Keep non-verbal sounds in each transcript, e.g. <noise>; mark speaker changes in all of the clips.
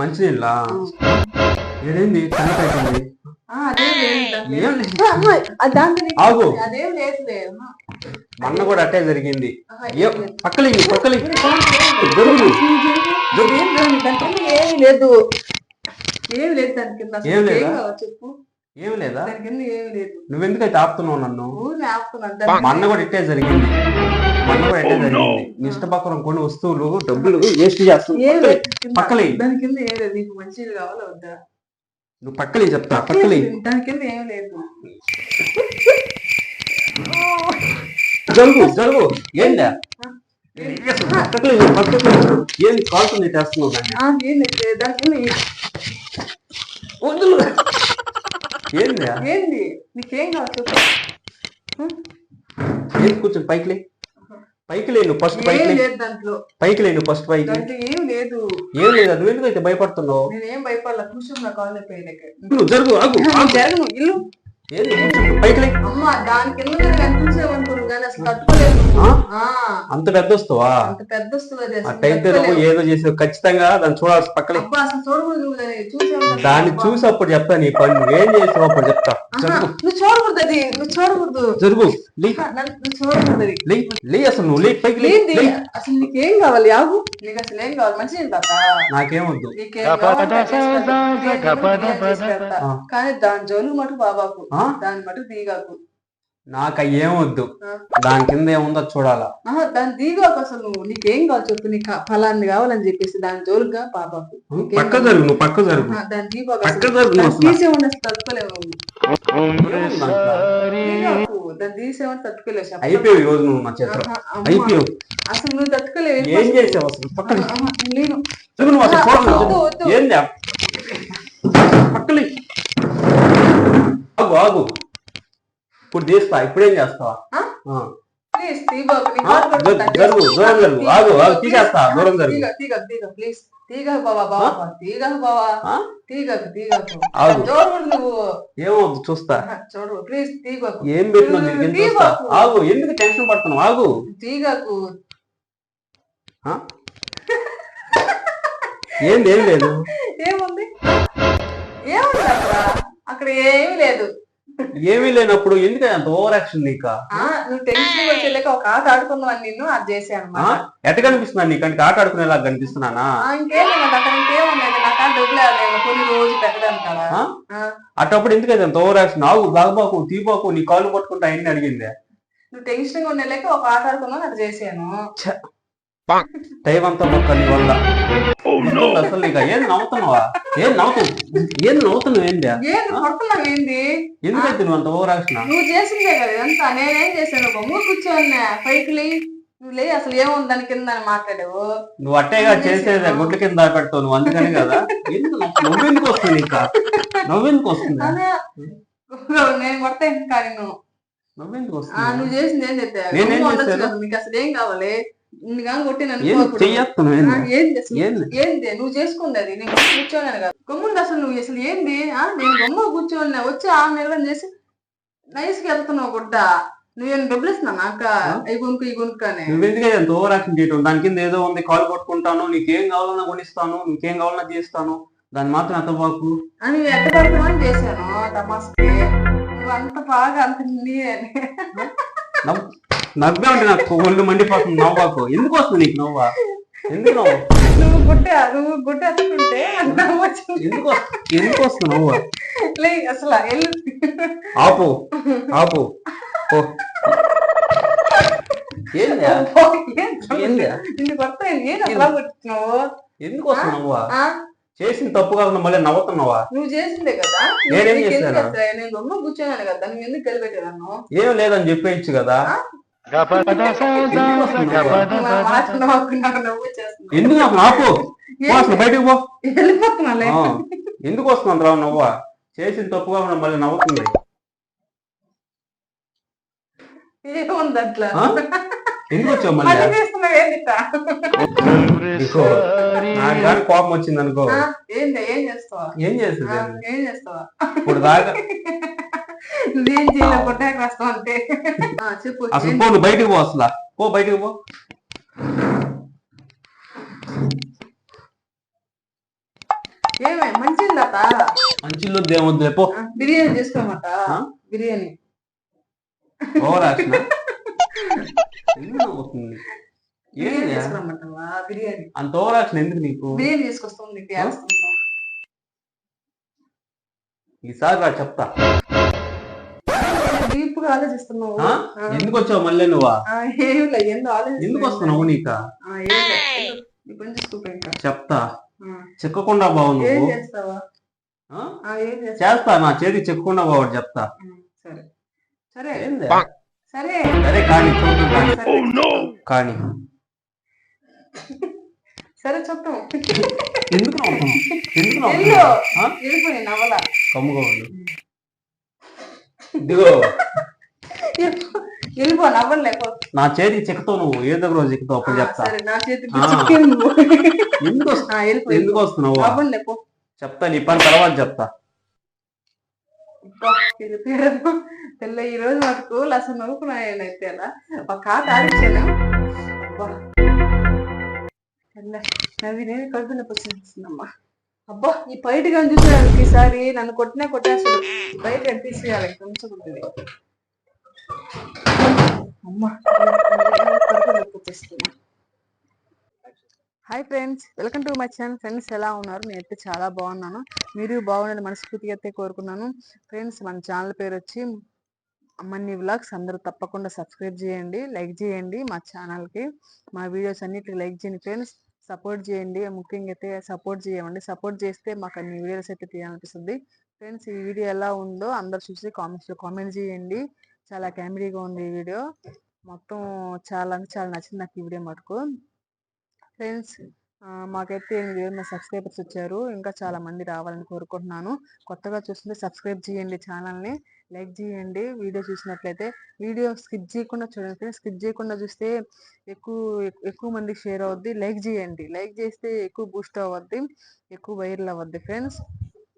Speaker 1: మంచినీళ్ళ ఏడేంది ఆగు.
Speaker 2: అమ్మ.
Speaker 1: మొన్న కూడా అట్టే జరిగింది. పక్కలి పక్కలి జరుగు
Speaker 2: లేదు, ఏమీ లేదు ఏమి లేదు. ఏమి లేదు.
Speaker 1: నువ్వెందుకైతే ఆపుతున్నావు నన్ను? మొన్న కూడా ఇట్టే జరిగింది. జరిగింది ఇష్ట ప్రకారం కొన్ని వస్తువులు డబ్బులు వేస్ట్
Speaker 2: ఏం కింద.
Speaker 1: పక్కలే.
Speaker 2: దాని కింద ఏం లేదు నీకు కావాలా వద్దా?
Speaker 1: నువ్వు పక్కలి చెప్తా పక్కలి
Speaker 2: దాని కింద ఏం లేదు.
Speaker 1: జరుగు జరుగు. ఏందా? కాల్తుంది చేస్తున్నావు దాన్ని?
Speaker 2: ఏం ఏ-
Speaker 1: వద్దులు ఏందా?
Speaker 2: ఏంది? నీకేం కావాలి చెప్పు.
Speaker 1: ఏంది కూర్చొని పైకి లే. పైకి లేను ఫస్ట్ పైకి
Speaker 2: లేదు దాంట్లో.
Speaker 1: పైకి లేను ఫస్ట్ పైకి.
Speaker 2: ఏం లేదు.
Speaker 1: ఏం లేదా నువ్వు ఎందుకైతే భయపడుతున్నావు?
Speaker 2: నేనేం భయపడాల నా కాల్
Speaker 1: జరుగు ఆగు.
Speaker 2: జరగను ఇల్లు.
Speaker 1: ఏంది? పైకి లే.
Speaker 2: అమ్మ దాని కింద నేను కనిపించేవనుకున్నాను కానీ అసలు తట్టుకోలేదు
Speaker 1: అంత పెద్ద వస్తావా
Speaker 2: అంత పెద్ద
Speaker 1: అట్టయితే నువ్వు. ఏదో చేసావు. ఖచ్చితంగా దాన్ని చూడాల్సి
Speaker 2: నువ్వు దాన్ని.
Speaker 1: చూసి అప్పుడు చెప్తా నీ పని. నువ్వేం చేసావు అప్పుడు చెప్తా. జరుగు.
Speaker 2: నువ్వు చూడకూడదు అది. నువ్వు చూడకూడదు.
Speaker 1: జరుగు. లే. అసలు నువ్వు లే. పైకి.
Speaker 2: అసలు నీకేం కావాలి? యాగు నీకు అసలు ఏం కావాలి?
Speaker 1: నాకేమొద్దు.
Speaker 2: నీకేం.
Speaker 1: ఆ.
Speaker 2: కానీ దాని జోలు మటు బాబాకు.
Speaker 1: ఆ?
Speaker 2: దాని మటు దీగాకు.
Speaker 1: నాకు
Speaker 2: ఆ.
Speaker 1: దాని కింద ఏముందో చూడాలా
Speaker 2: దాని దీగాకు అసలు నువ్వు నీకేం కావాలి చెప్పు నీకు ఫలాన్ని కావాలని చెప్పేసి దాని జోలుగా నీకేం
Speaker 1: పక్క? జరుగు నువ్వు పక్క జరుగు.
Speaker 2: దాని దీగాకు
Speaker 1: పక్క జరుగు
Speaker 2: తట్టుకోలేవు దాన్ని తీసేవాడిని తట్టుకోలేవు.
Speaker 1: అయిపోయావు ఈ రోజు నువ్వు నా
Speaker 2: అమ్మ.
Speaker 1: అయిపోయావు.
Speaker 2: అసలు నువ్వు తట్టుకోలేవు
Speaker 1: ఏం చేసావు అసలు? పక్కన.
Speaker 2: నేను.
Speaker 1: నువ్వు అసలు చూడాలి. ఏంది? పక్కలే ఆగు ఆగు. ఇప్పుడు తీస్తా ఇప్పుడేం చేస్తావా. జరుగు, దూరం జరుగు. ఆగు, ఆగు, తీసేస్తా, దూరం జరుగు. ఏమవుద్దు చూస్తా.
Speaker 2: చూడు ప్లీజ్ తీగకు
Speaker 1: ఏం పెట్టినా చూస్తా. ఆగు ఎందుకు టెన్షన్ పడుతున్నావు? ఆగు.
Speaker 2: తీగకు
Speaker 1: ఆ? ఏంది ఏం లేదు?
Speaker 2: ఏముంది? ఏముంది అక్కడ? అక్కడ ఏమీ లేదు.
Speaker 1: ఏమీ లేనప్పుడు ఎందుకు అంత ఓవర్ యాక్షన్ నీక?
Speaker 2: నువ్వు టెన్షన్ వచ్చేలేక ఒక ఆట ఆడుకుందాం నిన్ను అది చేశాను
Speaker 1: ఆ? ఎట్ట కనిపిస్తున్నా నీకంటే ఆట ఆడుకునేలా కనిపిస్తున్నానా?
Speaker 2: ఇంకేం డబ్బులు కొన్ని రోజు పెట్టడానికి కదా.
Speaker 1: అటప్పుడు ఎందుకైతే అంత ఓవర్ యాక్షన్? ఆగు బాగబాకు తీబాకు నీ కాళ్ళు పట్టుకుంటా అయింది అడిగిందే.
Speaker 2: నువ్వు టెన్షన్ ఉండే లేక ఒక ఆట ఆడుకుందాం అది చేశాను
Speaker 1: టైం అంతా మొక్క నీ వల్ల. అసలు నీకు ఏం నవ్వుతున్నావా? ఏం నవ్వుతావు ఏం నవ్వుతున్నావు ఏంది?
Speaker 2: ఏంది కొడుతున్నావు ఏంది?
Speaker 1: ఎందుకైతే నువ్వు అంత
Speaker 2: నువ్వు చేసిందే కదా ఇదంతా. నేనేం చేశాను? ఒక మూడు కూర్చోన్నా. పైకి లే నువ్వు లే అసలు ఏముంది దాని కింద మాట్లాడావు.
Speaker 1: నువ్వు అట్టేగా చేసేది గుడ్ల కింద పెడతావు నువ్వు అందుకని కదా. నవ్వెందుకు వస్తుంది ఇంకా? నవ్వెందుకు వస్తుంది? <laughs>
Speaker 2: నేను కొడతా ఇంకా నువ్వు
Speaker 1: నవ్వెందుకు
Speaker 2: ఆ,
Speaker 1: వస్తుంది?
Speaker 2: నువ్వు చేసింది ఏం చెప్పావు నీకు అసలు ఏం కావాలి?
Speaker 1: ఏంది?
Speaker 2: నువ్వు చేసుకుంది అది. నేను కూర్చోన్నాను కదా. గమ్ముంది అసలు నువ్వు అసలు ఏంది? ఆ? నేను గమ్మ కూర్చోన్నా వచ్చి ఆ నిర్వహణ చేసి నైస్కి వెళ్తున్నావు గుడ్డ. నువ్వేం డబ్బులు ఇస్తున్నా నాక ఈ కొనుక్కు ఈ కొనుక్కు అని
Speaker 1: నువ్వెందుకు ఎంత ఓవర్ యాక్షన్ చేయటం? దాని కింద ఏదో ఉంది కాల్ పట్టుకుంటాను నీకేం కావాలన్నా కొనిస్తాను నీకేం కావాలన్నా చేస్తాను. దాన్ని మాత్రం ఎంత బాకు
Speaker 2: అని నువ్వు ఎట్ట పడుతున్నావు అని చేశాను తమాస్కి నువ్వు అంత బాగా అంత నీ అని
Speaker 1: నవ్వు ఉంటే నాకు ఒళ్ళు మండిపోతుంది నవ్వాకు ఎందుకు వస్తుంది నీకు నవ్వా? ఎందుకు నవ్వు?
Speaker 2: నువ్వు గుడ్డ నువ్వు గుడ్డ వచ్చింది
Speaker 1: ఎందుకు వస్తు- ఎందుకు వస్తుంది నవ్వు?
Speaker 2: లే అసలు ఎల్లు.
Speaker 1: ఆపు ఆపు. ఓ. ఏంది? ఏంది?
Speaker 2: నిన్ను కొడతా ఏం కొట్టున్నావు
Speaker 1: ఎందుకు వస్తుంది నవ్వా? చేసిన తప్పు కాకుండా మళ్ళీ నవ్వుతున్నావా?
Speaker 2: నువ్వు చేసిందే కదా.
Speaker 1: నేనేం చేశాను?
Speaker 2: నేను గమ్మ కూర్చోనాను కదా నువ్వు ఎందుకు కలిపెట్టేదాన్ని
Speaker 1: ఏం లేదని చెప్పేయచ్చు కదా. ఎందుకు నాకు అసలు బయటకు పో ఎందుకు వస్తుంది రావు నవ్వా చేసిన తప్పు కాకుండా మళ్ళీ నవ్వుతుంది? ఎందుకు వచ్చావు మళ్ళీ? నాకు కోపం వచ్చింది అనుకో.
Speaker 2: ఏం చేస్తావా?
Speaker 1: ఏం చేస్తుంది ఇప్పుడు దాకా
Speaker 2: నువ్వేం చేయలేవు కొట్టాక రాస్తావు అంటే. ఆ, చెప్పు.
Speaker 1: అసలు పో నువ్వు బయటకు పో అసలు. పో బయటకు పో.
Speaker 2: ఏమే
Speaker 1: మంచిలో
Speaker 2: ఆ, బిర్యానీ చేసుకోమాట? బిర్యానీ.
Speaker 1: ఓవర్ యాక్షన్
Speaker 2: బిర్యానీ
Speaker 1: ఏంది?
Speaker 2: చేసుకురమ్మంటావా? బిర్యానీ.
Speaker 1: అంత ఓవర్ యాక్షన్ ఎందుకు నీకు?
Speaker 2: బిర్యానీ
Speaker 1: ఈసారి రా చెప్తా.
Speaker 2: డీప్గా ఆలోచిస్తున్నావు.
Speaker 1: ఎందుకు వచ్చావు మళ్ళీ నువ్వా?
Speaker 2: ఆ, ఏం లేదు ఎందుకు
Speaker 1: వస్తున్నావు నీక? చెప్తా. చెక్కకుండా బావు
Speaker 2: ఏం
Speaker 1: నువ్వు.
Speaker 2: చేస్తావా?
Speaker 1: ఆ?
Speaker 2: ఆ, ఏం చేస్తావా?
Speaker 1: చేస్తా నా చేతికి చెక్కకుండా బావు చెప్తా.
Speaker 2: సరే. సరే. సరే.
Speaker 1: సరే కానీ చూద్దాం కానీ.
Speaker 2: సరే
Speaker 1: కానీ.
Speaker 2: సరే చెప్తాం.
Speaker 1: ఎందుకు నవ్వుతున్నావు? ఎందుకు కమ్ముగా ఉండు ఇదిగో.
Speaker 2: వెళ్ళిపో
Speaker 1: నా చేతికి చెక్కుతావు నువ్వు ఏదో ఒక రోజు అప్పుడు చెప్తా.
Speaker 2: సరే నా చేతికి నువ్వు.
Speaker 1: ఎందుకు
Speaker 2: వెళ్ళిపో
Speaker 1: వస్తున్నావు? చెప్తా నీ పని తర్వాత చెప్తా.
Speaker 2: తెల్ల ఈ రోజు మటుకు అసలు నవ్వుకున్నాయని అయితే అలా. ఒక కాట ఆడించాను. నవ్వి నేను కడుపు నొప్పి వచ్చేస్తుందమ్మా అబ్బా ఈ బయట కానీ ఈసారి నన్ను కొట్టినా కొట్టేస్తాడు. బయట నొప్పి వచ్చేస్తుంది hi friends welcome to my channel. Friends ఎలా ఉన్నారు? నేనైతే చాలా బాగున్నాను. మీరు బాగుండాలని మనస్ఫూర్తిగా అయితే కోరుకున్నాను. ఫ్రెండ్స్ మన ఛానల్ పేరు వచ్చి అమ్మన్ని వ్లాగ్స్. అందరూ తప్పకుండా సబ్స్క్రైబ్ చేయండి లైక్ చేయండి మా ఛానల్కి. మా వీడియోస్ అన్నిటికి లైక్ చేయండి ఫ్రెండ్స్. సపోర్ట్ చేయండి. ముఖ్యంగా అయితే సపోర్ట్ చేయమండి. సపోర్ట్ చేస్తే మాకు అన్ని వీడియోస్ అయితే తీయాలనిపిస్తుంది. ఫ్రెండ్స్ ఈ వీడియో ఎలా ఉందో అందరు చూసి కామెంట్స్లో కామెంట్ చేయండి. చాలా కామెడీగా ఉంది ఈ వీడియో. మొత్తం చాలా అంటే చాలా నచ్చింది నాకు ఈ వీడియో మటుకు. ఫ్రెండ్స్ మాకైతే ఎనిమిది వేల మంది సబ్స్క్రైబర్స్ వచ్చారు ఇంకా చాలా మంది రావాలని కోరుకుంటున్నాను. కొత్తగా చూస్తుంటే సబ్స్క్రైబ్ చేయండి ఛానల్ని లైక్ చేయండి. వీడియో చూసినట్లయితే వీడియో స్కిప్ చేయకుండా చూడండి ఫ్రెండ్స్. స్కిప్ చేయకుండా చూస్తే ఎక్కువ ఎక్కువ మందికి షేర్ అవుద్ది. లైక్ చేయండి. లైక్ చేస్తే ఎక్కువ బూస్ట్ అవ్వద్ది ఎక్కువ వైరల్ అవ్వద్ది ఫ్రెండ్స్.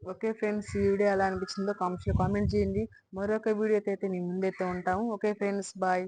Speaker 2: ఓకే ఫ్రెండ్స్ ఈ వీడియో ఎలా అనిపించిందో కామెంట్స్లో కామెంట్ చేయండి. మరొక వీడియోతో అయితే మేము ముందైతే ఉంటాము. Okay friends bye.